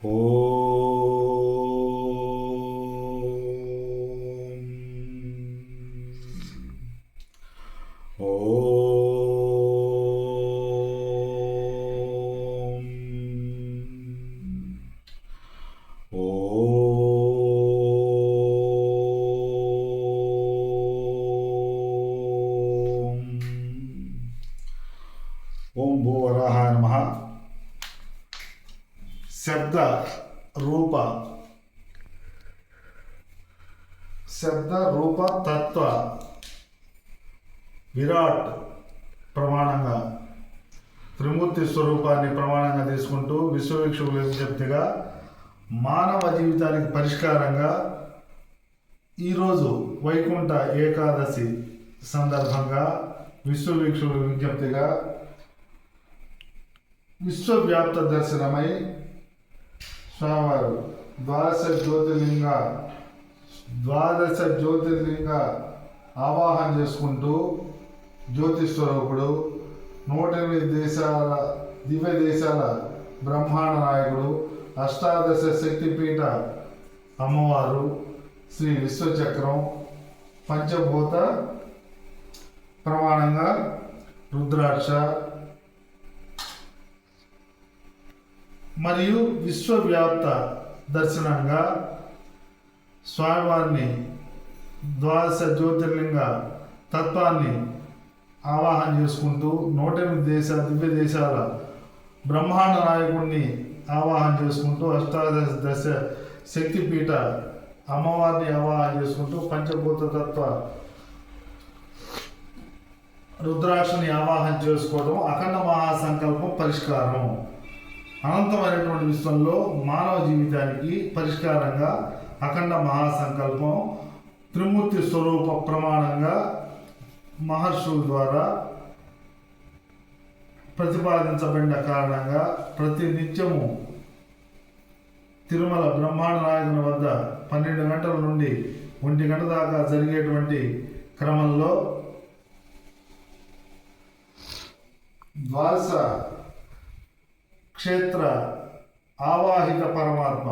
ఓం విరాట్ ప్రమాణంగా త్రిమూర్తి స్వరూపాన్ని ప్రమాణంగా తీసుకుంటూ విశ్వవీక్షకుల విజ్ఞప్తిగా మానవ జీవితానికి పరిష్కారంగా ఈరోజు వైకుంఠ ఏకాదశి సందర్భంగా విశ్వవీక్షకుల విజ్ఞప్తిగా విశ్వవ్యాప్త దర్శనమై స్వామివారు ద్వాదశ జ్యోతిర్లింగ ద్వాదశ జ్యోతిర్లింగ ఆవాహన చేసుకుంటూ జ్యోతి స్వరూపుడు నూట ఎనిమిది దేశాల దివ్య దేశాల బ్రహ్మాండ నాయకుడు అష్టాదశ శక్తిపీఠ అమ్మవారు శ్రీ విశ్వచక్రం పంచభూత ప్రమాణంగా రుద్రాక్ష మరియు విశ్వవ్యాప్త దర్శనంగా స్వామివారిని ద్వాదశ జ్యోతిర్లింగ తత్వాన్ని ఆవాహన చేసుకుంటూ నూట ఎనిమిది దేశాల దివ్య దేశాల బ్రహ్మాండ నాయకుడిని ఆవాహన చేసుకుంటూ అష్టాదశ దశ శక్తిపీఠ అమ్మవారిని ఆవాహన చేసుకుంటూ పంచభూత తత్వ రుద్రాక్షని ఆవాహన చేసుకోవడం అఖండ మహాసంకల్పం పరిష్కారం. అనంతమైనటువంటి విశ్వంలో మానవ జీవితానికి పరిష్కారంగా అఖండ మహాసంకల్పం త్రిమూర్తి స్వరూప ప్రమాణంగా మహర్షుల ద్వారా ప్రతిపాదించబడిన కారణంగా ప్రతి నిత్యము తిరుమల బ్రహ్మాండ నాయకుని వద్ద పన్నెండు గంటల నుండి ఒంటి గంట దాకా జరిగేటువంటి క్రమంలో ద్వాదశ క్షేత్ర ఆవాహిత పరమాత్మ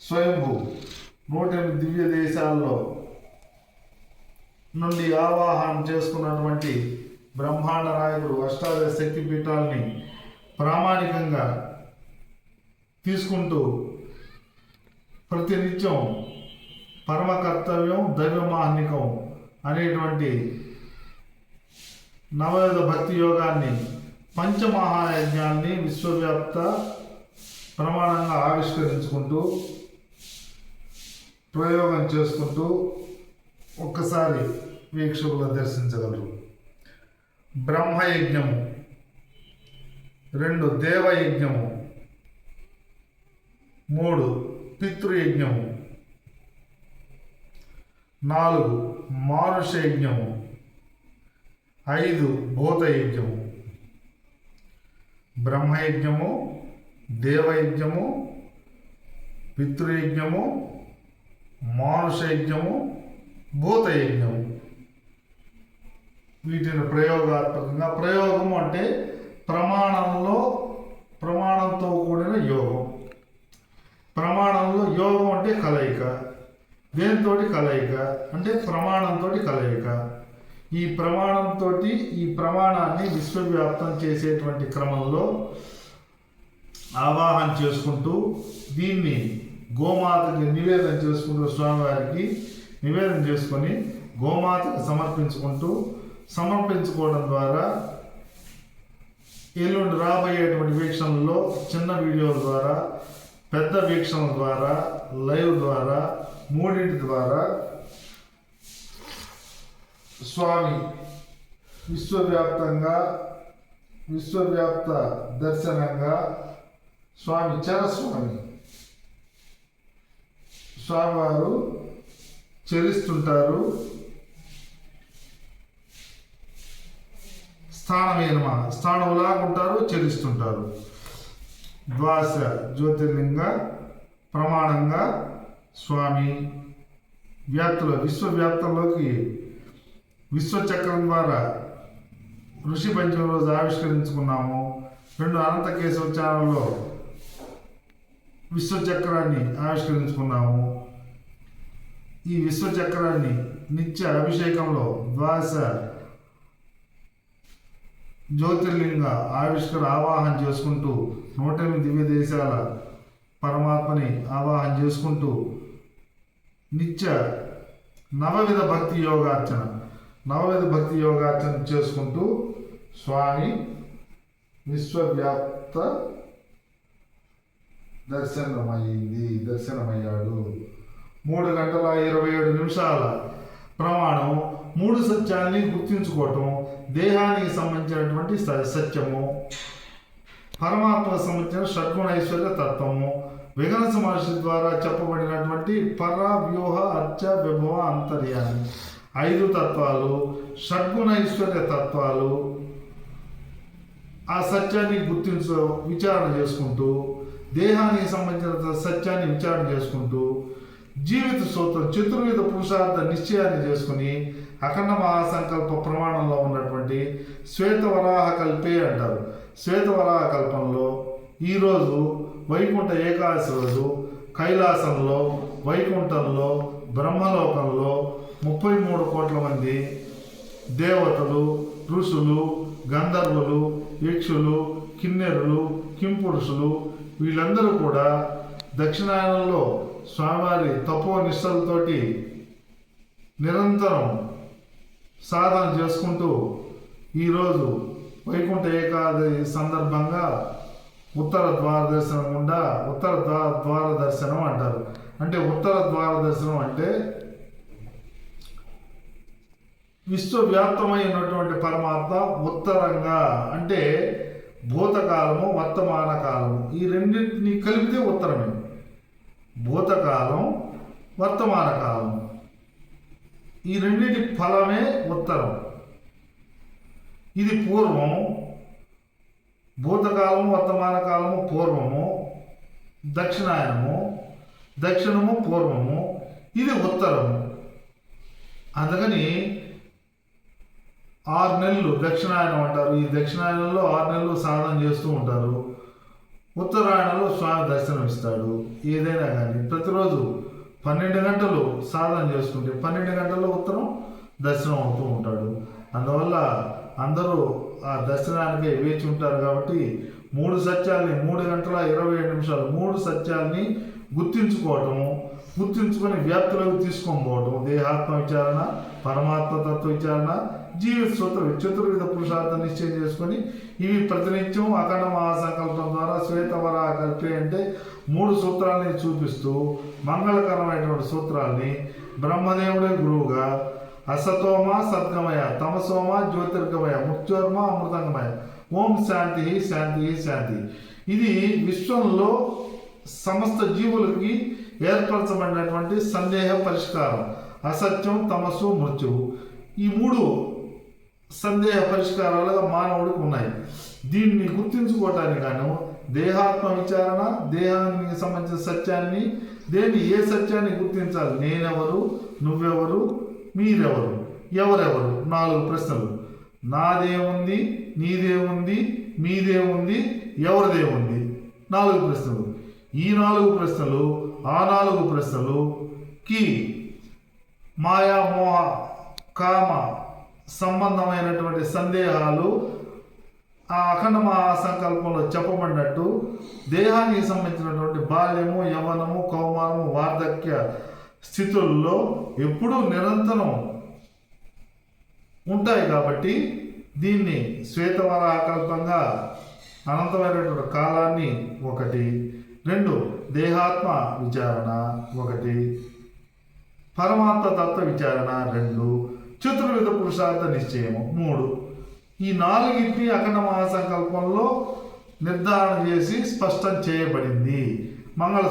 స్వయంభూ నూట దివ్య దేశాల్లో నుండి ఆవాహనం చేసుకున్నటువంటి బ్రహ్మాండ నాయకుడు అష్టాదశ శక్తి పీఠాలని ప్రామాణికంగా తీసుకుంటూ ప్రతినిత్యం పరమ కర్తవ్యం దైవమాహ్నికం అనేటువంటి నవయుధ భక్తి యోగాన్ని పంచమహాయజ్ఞాన్ని విశ్వవ్యాప్త ప్రమాణంగా ఆవిష్కరించుకుంటూ ప్రయోగం చేసుకుంటూ ఒక్కసారి వీక్షకులు దర్శించగలరు. బ్రహ్మయజ్ఞము. రెండు దేవయజ్ఞము. మూడు పితృయజ్ఞము. నాలుగు మానుష యజ్ఞము ఐదు భూతయజ్ఞము. బ్రహ్మయజ్ఞము దేవయజ్ఞము పితృయజ్ఞము మానుషయజ్ఞము భూతయజ్ఞము వీటిని ప్రయోగాత్మకంగా ప్రయోగం అంటే ప్రమాణంలో ప్రమాణంతో కూడిన యోగం. ప్రమాణంలో యోగం అంటే కలయిక. దేనితోటి కలయిక? అంటే ప్రమాణంతో కలయిక. ఈ ప్రమాణంతో ఈ ప్రమాణాన్ని విశ్వవ్యాప్తం చేసేటువంటి క్రమంలో ఆవాహన చేసుకుంటూ దీన్ని గోమాతకి నివేదన చేసుకుంటూ స్వామివారికి నివేదన చేసుకొని గోమాతకు సమర్పించుకుంటూ సమర్పించుకోవడం ద్వారా ఎల్లుండి రాబోయేటువంటి వీక్షణలో చిన్న వీడియోల ద్వారా పెద్ద వీక్షణల ద్వారా లైవ్ ద్వారా మూడింటి ద్వారా స్వామి విశ్వవ్యాప్తంగా విశ్వవ్యాప్త దర్శనంగా స్వామి చరస్వామి. స్వామివారు చెల్లిస్తుంటారు. స్థానమేనమా స్థానం లాగుంటారు చెల్లిస్తుంటారు. ద్వాస జ్యోతిర్లింగ ప్రమాణంగా స్వామి. వ్యాప్తిలో విశ్వవ్యాప్తంలోకి విశ్వచక్రం ద్వారా ఋషి పంచమ రోజు ఆవిష్కరించుకున్నాము. రెండు అనంత కేశవ ఛానల్లో విశ్వచక్రాన్ని ఆవిష్కరించుకున్నాము. ఈ విశ్వచక్రాన్ని నిత్య అభిషేకంలో ద్వాదశ జ్యోతిర్లింగ ఆవిష్కర ఆవాహన చేసుకుంటూ నూట ఎనిమిది దివ్య దేశాల పరమాత్మని ఆవాహన చేసుకుంటూ నిత్య నవవిధ భక్తి యోగార్చన నవవిధ భక్తి యోగార్చన చేసుకుంటూ స్వామి విశ్వవ్యాప్త దర్శనమైంది దర్శనమయ్యాడు. మూడు గంటల ఇరవై ఏడు నిమిషాల ప్రమాణం మూడు సత్యాల్ని గుర్తించుకోవటం దేహానికి సంబంధించినటువంటి స- సత్యము పరమాత్మకు సంబంధించిన షడ్గుణ ఐశ్వర్య తత్వము విగనస మహర్షి ద్వారా చెప్పబడినటువంటి పర వ్యూహ అర్చ విభవ అంతర్యాన్ని ఐదు తత్వాలు షడ్గుణ ఐశ్వర్య తత్వాలు ఆ సత్యాన్ని గుర్తించు విచారణ చేసుకుంటూ దేహానికి సంబంధించిన సత్యాన్ని విచారణ చేసుకుంటూ జీవిత సూత్రం చతుర్విధ పురుషార్థ నిశ్చయాన్ని చేసుకుని అఖండ మహాసంకల్ప ప్రమాణంలో ఉన్నటువంటి శ్వేతవరాహ కల్పే అంటారు. శ్వేతవరాహ కల్పంలో ఈరోజు వైకుంఠ ఏకాదశి రోజు కైలాసంలో వైకుంఠంలో బ్రహ్మలోకంలో ముప్పై మూడు కోట్ల మంది దేవతలు ఋషులు గంధర్వులు యక్షులు కిన్నెరులు కింపురుషులు వీళ్ళందరూ కూడా దక్షిణాయనంలో స్వామివారి తపో నిష్టలతోటి నిరంతరం సాధన చేసుకుంటూ ఈరోజు వైకుంఠ ఏకాదశి సందర్భంగా ఉత్తర ద్వార దర్శనం గుండా ఉత్తర ద్వార ద్వార దర్శనం అంటారు. అంటే ఉత్తర ద్వార దర్శనం అంటే విశ్వవ్యాప్తమైనటువంటి పరమాత్మ ఉత్తరంగా అంటే భూతకాలము వర్తమాన కాలము ఈ రెండింటిని కలిపితే ఉత్తరమే. భూతకాలం వర్తమాన కాలం. ఈ రెండింటి ఫలమే ఉత్తరం. ఇది పూర్వం భూతకాలము వర్తమాన కాలము పూర్వము దక్షిణాయనము దక్షిణము పూర్వము ఇది ఉత్తరము. అందుకని ఆరు నెలలు దక్షిణాయనం అంటారు. ఈ దక్షిణాయనంలో ఆరు నెలలు సాధన చేస్తూ ఉంటారు. ఉత్తరాయణలో స్వామి దర్శనం ఇస్తాడు ఏదైనా కానీ ప్రతిరోజు పన్నెండు గంటలు సాధన చేసుకుంటే పన్నెండు గంటల్లో ఉత్తరం దర్శనం అవుతూ ఉంటాడు. అందువల్ల అందరూ ఆ దర్శనానికి వేచి ఉంటారు కాబట్టి మూడు సత్యాల్ని మూడు గంటల ఇరవై ఏడు నిమిషాలు మూడు సత్యాల్ని గుర్తించుకోవటము గుర్తించుకొని వ్యాప్తిలోకి తీసుకొని పోవటం దేహాత్మ విచారణ పరమాత్మ తత్వ విచారణ జీవిత సూత్రం చతుర్విధ పురుషార్థం నిశ్చయం చేసుకొని ఇవి ప్రతినిత్యం అఖండ మహాసంకల్పం ద్వారా శ్వేతవరా కల్పే అంటే మూడు సూత్రాలని చూపిస్తూ మంగళకరమైనటువంటి సూత్రాల్ని బ్రహ్మదేవుడే గురువుగా అసతోమ సద్గమయ తమసోమ జ్యోతిర్గమయ మృత్యోర్మ అమృతంగమయ. ఓం శాంతి శాంతి శాంతి. ఇది విశ్వంలో సమస్త జీవులకి ఏర్పరచబడినటువంటి సందేహ పరిష్కారం. అసత్యం తమస్సు మృత్యువు. ఈ మూడు సందేహ పరిష్కారాలుగా మానవుడికి ఉన్నాయి. దీన్ని గుర్తించుకోవటానికి గాను దేహాత్మ విచారణ దేహానికి సంబంధించిన సత్యాన్ని దేని ఏ సత్యాన్ని గుర్తించాలి? నేనెవరు? నువ్వెవరు? మీరెవరు? ఎవరెవరు? నాలుగు ప్రశ్నలు. నాదేముంది నీదేముంది మీదేముంది ఎవరిదేముంది నాలుగు ప్రశ్నలు. ఈ నాలుగు ప్రశ్నలు ఆ నాలుగు ప్రశ్నలు కి మాయా మోహ కామ సంబంధమైనటువంటి సందేహాలు ఆ అఖండ మహాసంకల్పంలో చెప్పబడినట్టు దేహానికి సంబంధించినటువంటి బాల్యము యవనము కౌమారము వార్ధక్య స్థితుల్లో ఎప్పుడూ నిరంతరం ఉంటాయి కాబట్టి దీన్ని శ్వేతవరాకల్పంగా అనంతమైనటువంటి కాలాన్ని ఒకటి రెండు దేహాత్మ విచారణ ఒకటి పరమాత్మ తత్వ విచారణ రెండు చతుర్విధ పురుషార్థ నిశ్చయము. మూడు. ఈ నాలుగింటి అఖండ మహాసంకల్పంలో నిర్ధారణ చేసి స్పష్టం చేయబడింది. మంగళ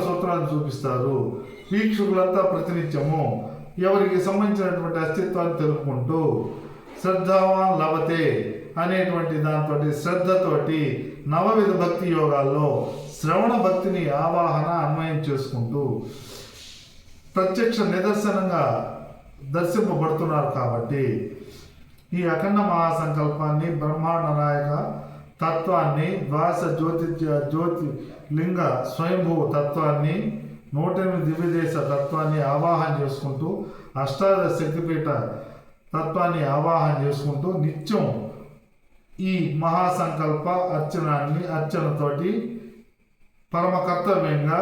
చూపిస్తారు. వీక్షకులంతా ప్రతినిత్యము ఎవరికి సంబంధించినటువంటి అస్తిత్వాన్ని తెలుపుకుంటూ శ్రద్ధావాన్ లభతే అనేటువంటి దాంతో శ్రద్ధతోటి నవవిధ భక్తి యోగాల్లో శ్రవణ భక్తిని ఆవాహన అన్వయం చేసుకుంటూ ప్రత్యక్ష నిదర్శనంగా దర్శింపబడుతున్నారు కాబట్టి ఈ అఖండ మహాసంకల్పాన్ని బ్రహ్మాండ నాయక తత్వాన్ని ద్వాస జ్యోతి జ్యోతి లింగ స్వయంభూ తత్వాన్ని నూట ఎనిమిది దివ్యదేశ తత్వాన్ని ఆవాహన చేసుకుంటూ అష్టాదశ శక్తిపీఠ తత్వాన్ని ఆవాహన చేసుకుంటూ నిత్యం ఈ మహాసంకల్ప అర్చనాన్ని అర్చనతోటి పరమ కర్తవ్యంగా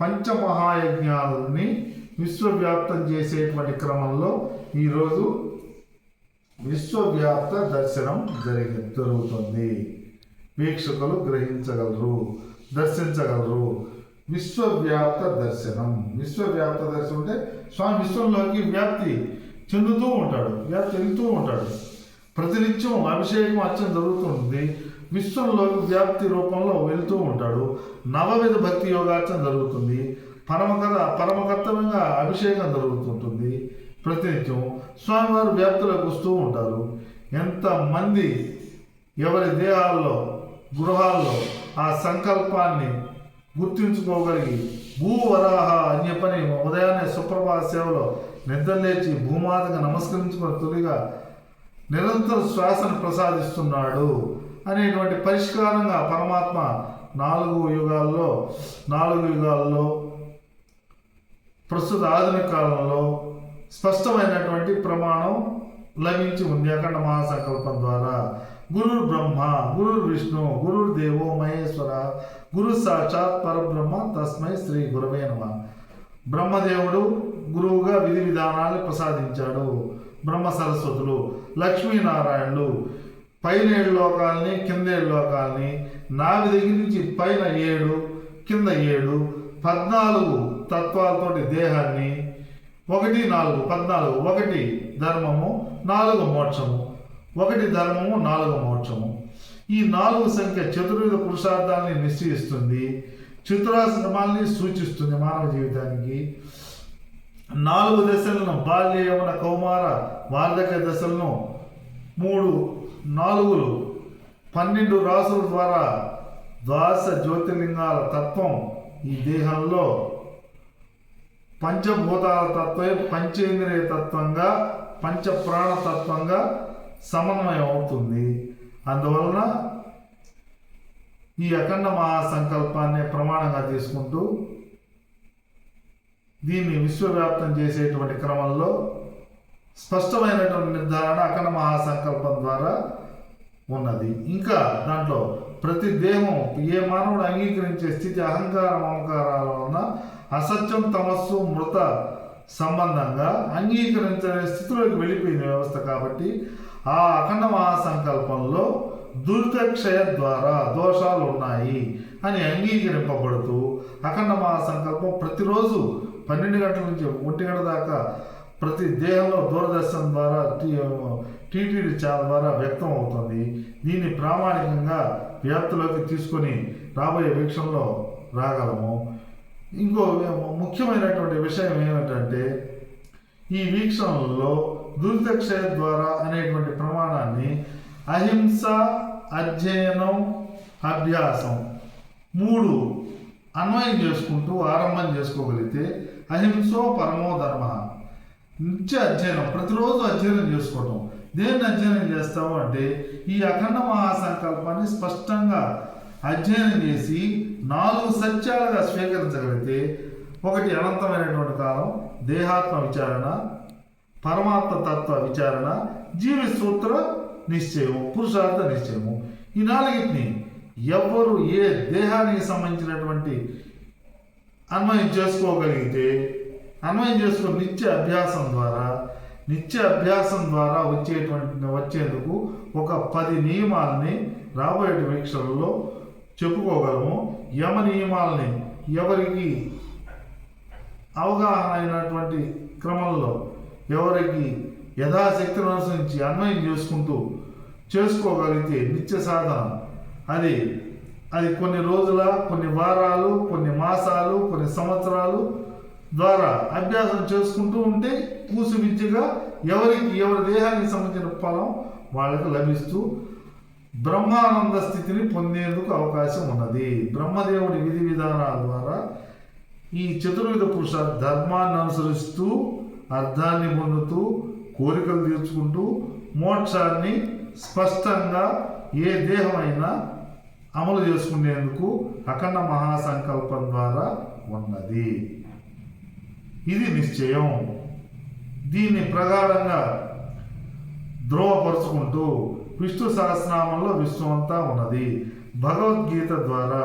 పంచమహాయజ్ఞాలని విశ్వవ్యాప్తం చేసేటువంటి క్రమంలో ఈరోజు విశ్వవ్యాప్త దర్శనం జరిగి జరుగుతుంది. వీక్షకులు గ్రహించగలరు దర్శించగలరు. విశ్వవ్యాప్త దర్శనం. విశ్వవ్యాప్త దర్శనం అంటే స్వామి విశ్వంలోకి వ్యాప్తి చెందుతూ ఉంటాడు వ్యాప్తి చెందుతూ ఉంటాడు. ప్రతినిత్యం అభిషేకం అర్చన జరుగుతుంది. విశ్వంలోకి వ్యాప్తి రూపంలో వెళ్తూ ఉంటాడు. నవవిధ భక్తి యోగార్చన జరుగుతుంది. పరమ పరమ కర్తవ్యంగా అభిషేకం జరుగుతుంటుంది. ప్రతినిత్యం స్వామివారు వ్యాప్తులకు వస్తూ ఉంటారు. ఎంతమంది ఎవరి దేహాల్లో గృహాల్లో ఆ సంకల్పాన్ని గుర్తించుకోగలిగి భూవరాహ అని చెప్పని ఉదయాన్నే సుప్రభాత సేవలో నిద్రలేచి భూమాతగా నమస్కరించుకున్న తొలిగా నిరంతర శ్వాసను ప్రసాదిస్తున్నాడు అనేటువంటి పరిష్కారంగా పరమాత్మ నాలుగు యుగాల్లో నాలుగు యుగాల్లో ప్రస్తుత ఆధునిక కాలంలో స్పష్టమైనటువంటి ప్రమాణం లభించి ఉంది. అఖండ మహాసంకల్పం ద్వారా. గురు బ్రహ్మ గురు విష్ణు గురు దేవో మహేశ్వర గురు సాక్షాత్ పరబ్రహ్మ తస్మై శ్రీ గురవే నమ. బ్రహ్మదేవుడు గురువుగా విధి విధానాలు ప్రసాదించాడు. బ్రహ్మ సరస్వతులు లక్ష్మీనారాయణులు పైన ఏడు లోకాలని కింద ఏడు లోకాలని నావి దగ్గర నుంచి పైన ఏడు కింద ఏడు పద్నాలుగు తత్వాలతోటి దేహాన్ని ఒకటి నాలుగు పద్నాలుగు ఒకటి ధర్మము నాలుగు మోక్షము. ఒకటి ధర్మము నాలుగు మోక్షము. ఈ నాలుగు సంఖ్య చతుర్విధ పురుషార్థాన్ని నిశ్చయిస్తుంది. చతురాశ్రమాల్ని సూచిస్తుంది మానవ జీవితానికి. నాలుగు దశలను బాల్య యవన కౌమార వార్ధక్య దశలను మూడు నాలుగులు పన్నెండు రాసుల ద్వారా ద్వాస జ్యోతిర్లింగాల తత్వం ఈ దేహంలో పంచభూతాల తత్వే పంచేంద్రియ తత్వంగా పంచ ప్రాణ తత్వంగా సమన్వయం అవుతుంది అందువలన ఈ అఖండ మహాసంకల్పాన్ని ప్రమాణంగా తీసుకుంటూ దీన్ని విశ్వవ్యాప్తం చేసేటువంటి క్రమంలో స్పష్టమైనటువంటి నిర్ధారణ అఖండ మహాసంకల్పం ద్వారా ఉన్నది. ఇంకా దాంట్లో ప్రతి దేహం ఏ మానవుడు అంగీకరించే స్థితి అహంకార మమకారాల వలన అసత్యం తమస్సు మృత సంబంధంగా అంగీకరించని స్థితిలోకి వెళ్ళిపోయిన వ్యవస్థ కాబట్టి ఆ అఖండ మహాసంకల్పంలో దుర్దక్షయ ద్వారా దోషాలు ఉన్నాయి అని అంగీకరింపబడుతూ అఖండ మహాసంకల్పం ప్రతిరోజు పన్నెండు గంటల నుంచి ఒంటి గంట దాకా ప్రతి దేహంలో దూరదర్శన్ ద్వారా టీటీడీ ఛానల్ ద్వారా వ్యక్తం అవుతుంది. దీన్ని ప్రామాణికంగా వ్యాప్తిలోకి తీసుకొని రాబోయే వీక్షణలో రాగలము. ఇంకో ముఖ్యమైనటువంటి విషయం ఏమిటంటే ఈ వీక్షణలో దుర్దక్ష ద్వారా అనేటువంటి ప్రమాణాన్ని అహింస అధ్యయనం అభ్యాసం మూడు అన్వయం చేసుకుంటూ ఆరంభం చేసుకోగలిగితే అహింసో పరమో ధర్మ. నిత్య అధ్యయనం ప్రతిరోజు అధ్యయనం చేసుకోవటం. దేన్ని అధ్యయనం చేస్తాము అంటే ఈ అఖండ మహాసంకల్పాన్ని స్పష్టంగా అధ్యయనం చేసి నాలుగు సత్యాలుగా స్వీకరించగలిగితే ఒకటి అనంతమైనటువంటి కాలం దేహాత్మ విచారణ పరమాత్మ తత్వ విచారణ జీవి సూత్ర నిశ్చయము పురుషార్థ నిశ్చయము. ఈ నాలుగింటిని ఎవరు ఏ దేహానికి సంబంధించినటువంటి అన్వయం చేసుకోగలిగితే అన్వయం చేసుకుని నిత్య అభ్యాసం ద్వారా నిత్య అభ్యాసం ద్వారా వచ్చేటువంటి వచ్చేందుకు ఒక పది నియమాలని రాబోయే వీక్షలలో చెప్పుకోగలము. యమ నియమాలని ఎవరికి అవగాహన అయినటువంటి క్రమంలో ఎవరికి యథాశక్తిని అనుసరించి అన్వయం చేసుకుంటూ చేసుకోగలిగితే నిత్య సాధన. అది అది కొన్ని రోజుల కొన్ని వారాలు కొన్ని మాసాలు కొన్ని సంవత్సరాలు ద్వారా అభ్యాసం చేసుకుంటూ ఉంటే కూసు విద్యగా ఎవరికి ఎవరి దేహానికి సంబంధించిన ఫలం వాళ్ళకి లభిస్తూ బ్రహ్మానంద స్థితిని పొందేందుకు అవకాశం ఉన్నది. బ్రహ్మదేవుడి విధి విధానాల ద్వారా ఈ చతుర్విధ పురుష ధర్మాన్ని అనుసరిస్తూ అర్థాన్ని పొందుతూ కోరికలు తీర్చుకుంటూ మోక్షాన్ని స్పష్టంగా ఏ దేహమైనా అమలు చేసుకునేందుకు అఖండ మహాసంకల్పం ద్వారా ఉన్నది. ఇది నిశ్చయం. దీన్ని ప్రగాఢంగా ధ్రువపరుచుకుంటూ విష్ణు సహస్రనామంలో విశ్వమంతా ఉన్నది. భగవద్గీత ద్వారా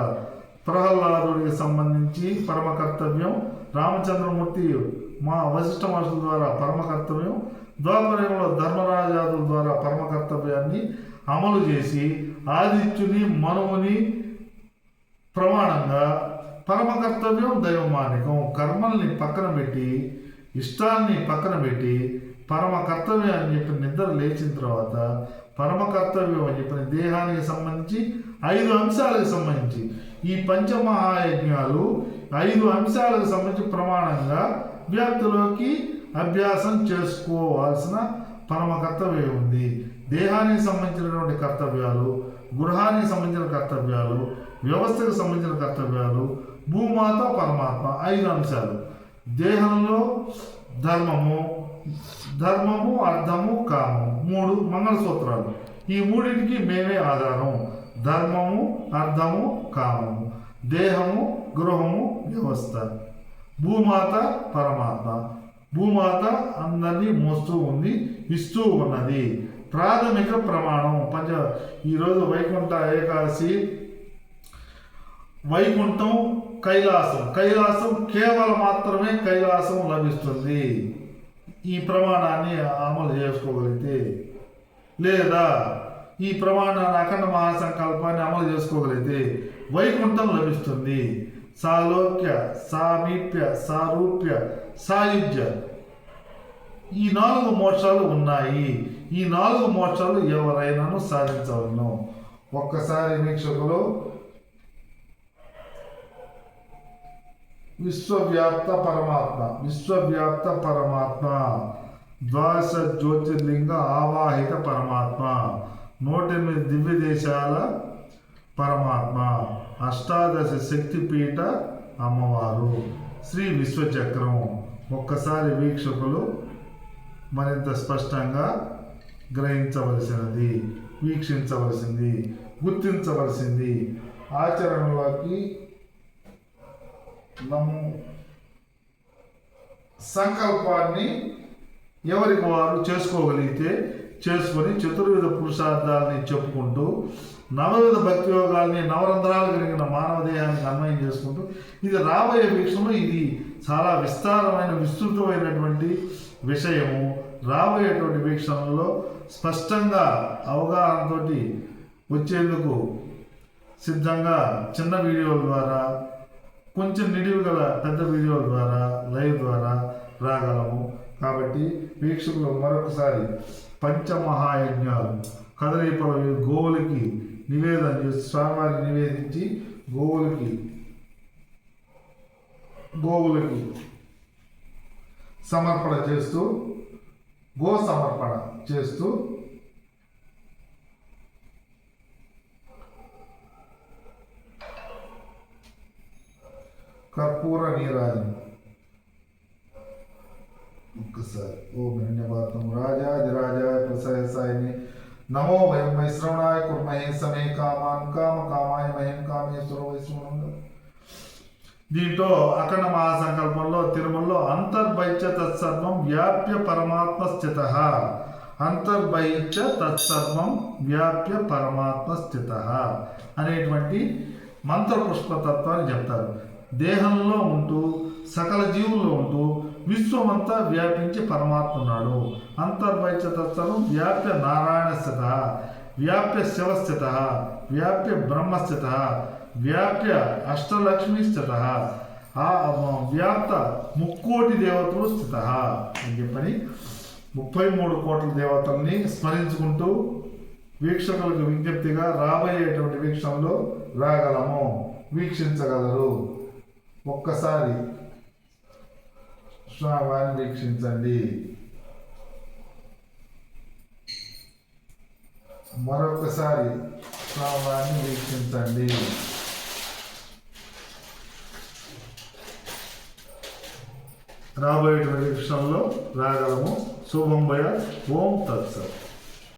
ప్రహ్లాదుడికి సంబంధించి పరమ కర్తవ్యం రామచంద్రమూర్తి మా వశిష్ఠ మహర్షుల ద్వారా పరమ కర్తవ్యం ద్వాపరంలో ధర్మరాజాదుల ద్వారా పరమ కర్తవ్యాన్ని అమలు చేసి ఆదిత్యుని మనువుని ప్రమాణంగా పరమ కర్తవ్యం దైవమానికం కర్మల్ని పక్కన పెట్టి ఇష్టాన్ని పక్కన పెట్టి పరమ కర్తవ్యం అని చెప్పిన నిద్ర లేచిన తర్వాత పరమ కర్తవ్యం అని చెప్పిన దేహానికి సంబంధించి ఐదు అంశాలకు సంబంధించి ఈ పంచమహాయజ్ఞాలు ఐదు అంశాలకు సంబంధించి ప్రమాణంగా వ్యాప్తిలోకి అభ్యాసం చేసుకోవాల్సిన పరమ కర్తవ్యం ఉంది. దేహానికి సంబంధించినటువంటి కర్తవ్యాలు గృహానికి సంబంధించిన కర్తవ్యాలు వ్యవస్థకు సంబంధించిన కర్తవ్యాలు భూమాత పరమాత్మ ఐదు అంశాలు. దేహంలో ధర్మము ధర్మము అర్థము కాము మూడు మంగళసూత్రాలు. ఈ మూడింటికి మేమే ఆధారం. ధర్మము అర్థము కామము. దేహము గృహము వ్యవస్థ. భూమాత పరమాత్మ. భూమాత అందరినీ మోస్తూ ఉంది ఇస్తూ ఉన్నది. ప్రాథమిక ప్రమాణం పంచ ఈరోజు వైకుంఠ ఏకాదశి. వైకుంఠం కైలాసం. కైలాసం కేవలం మాత్రమే కైలాసం లభిస్తుంది. ఈ ప్రమాణాన్ని అమలు చేసుకోగలిగితే లేదా ఈ ప్రమాణాన్ని అఖండ మహాసంకల్పాన్ని అమలు చేసుకోగలిగితే వైకుంఠం లభిస్తుంది. సాలోక్య సామీప్య సారూప్య సాయుధ్య ఈ నాలుగు మోక్షాలు ఉన్నాయి. ఈ నాలుగు మోక్షాలు ఎవరైనాను సాధించవలను. ఒక్కసారి వీక్షకులు విశ్వవ్యాప్త పరమాత్మ విశ్వవ్యాప్త పరమాత్మ. ద్వాదశ జ్యోతిర్లింగ ఆవాహిత పరమాత్మ నూట ఎనిమిది దివ్య దేశాల పరమాత్మ అష్టాదశ శక్తిపీఠ అమ్మవారు. శ్రీ విశ్వచక్రం. ఒక్కసారి వీక్షకులు మరింత స్పష్టంగా గ్రహించవలసినది వీక్షించవలసింది గుర్తించవలసింది. ఆచరణలోకి నమ్ము సంకల్పాన్ని ఎవరికి వారు చేసుకోగలిగితే చేసుకొని చతుర్విధ పురుషార్థాలని చెప్పుకుంటూ నవవిధ భక్తి యోగాల్ని నవరంధ్రాలు కలిగిన మానవ దేహానికి అన్వయం చేసుకుంటూ ఇది రాబోయే వీక్షణలో ఇది చాలా విస్తారమైన విస్తృతమైనటువంటి విషయము. రాబోయేటువంటి వీక్షణలో స్పష్టంగా అవగాహనతోటి వచ్చేందుకు సిద్ధంగా చిన్న వీడియోల ద్వారా కొంచెం నిడివి గల పెద్ద వీడియోల ద్వారా లైవ్ ద్వారా రాగలము. కాబట్టి వీక్షకులు మరొకసారి పంచమహాయజ్ఞాలు. కదలిపల గోవులకి నివేదన చేసి స్వామివారికి నివేదించి గోవులకి గోవులకి సమర్పణ చేస్తూ గో సమర్పణ చేస్తూ కర్పూర నీరాజనం ఒక్కసారి. ఓం ధన్యవాదం రాజాదిరాజాయ ప్రసహసాయని నమో వయం వైశ్రవణాయ కుర్మహే సమే కామాన్ కామ కామాయ మహిం కామేశ్వర వైశ్రవణంగా దీంట్లో అఖండ మహాసంకల్పంలో తిరుమలలో అంతర్బైత్య తత్సర్వం వ్యాప్య పరమాత్మ స్థిత అంతర్బైత్య తత్సర్వం వ్యాప్య పరమాత్మ స్థిత అనేటువంటి మంత్ర పుష్పతత్వాన్ని చెప్తారు. దేహంలో ఉంటూ సకల జీవుల్లో ఉంటూ విశ్వమంతా వ్యాపించి పరమాత్మ ఉన్నాడు అంతర్బైత్య వ్యాప్య నారాయణస్థిత వ్యాప్య శివస్థిత వ్యాప్య బ్రహ్మస్థిత వ్యాప్య అష్టలక్ష్మి స్థిత ఆ వ్యాప్త ముక్కోటి దేవతలు స్థిత. అని చెప్పని ముప్పై మూడు కోట్ల దేవతల్ని స్మరించుకుంటూ వీక్షకులకు విజ్ఞప్తిగా రాబోయేటువంటి వీక్షణలో రాగలము. వీక్షించగలరు. ఒక్కసారి స్వామివారిని వీక్షించండి. మరొకసారి స్వామివారిని వీక్షించండి. రాబోయేటువంటి విషయంలో రాగలము. శుభం భయ ఓం తత్సత్.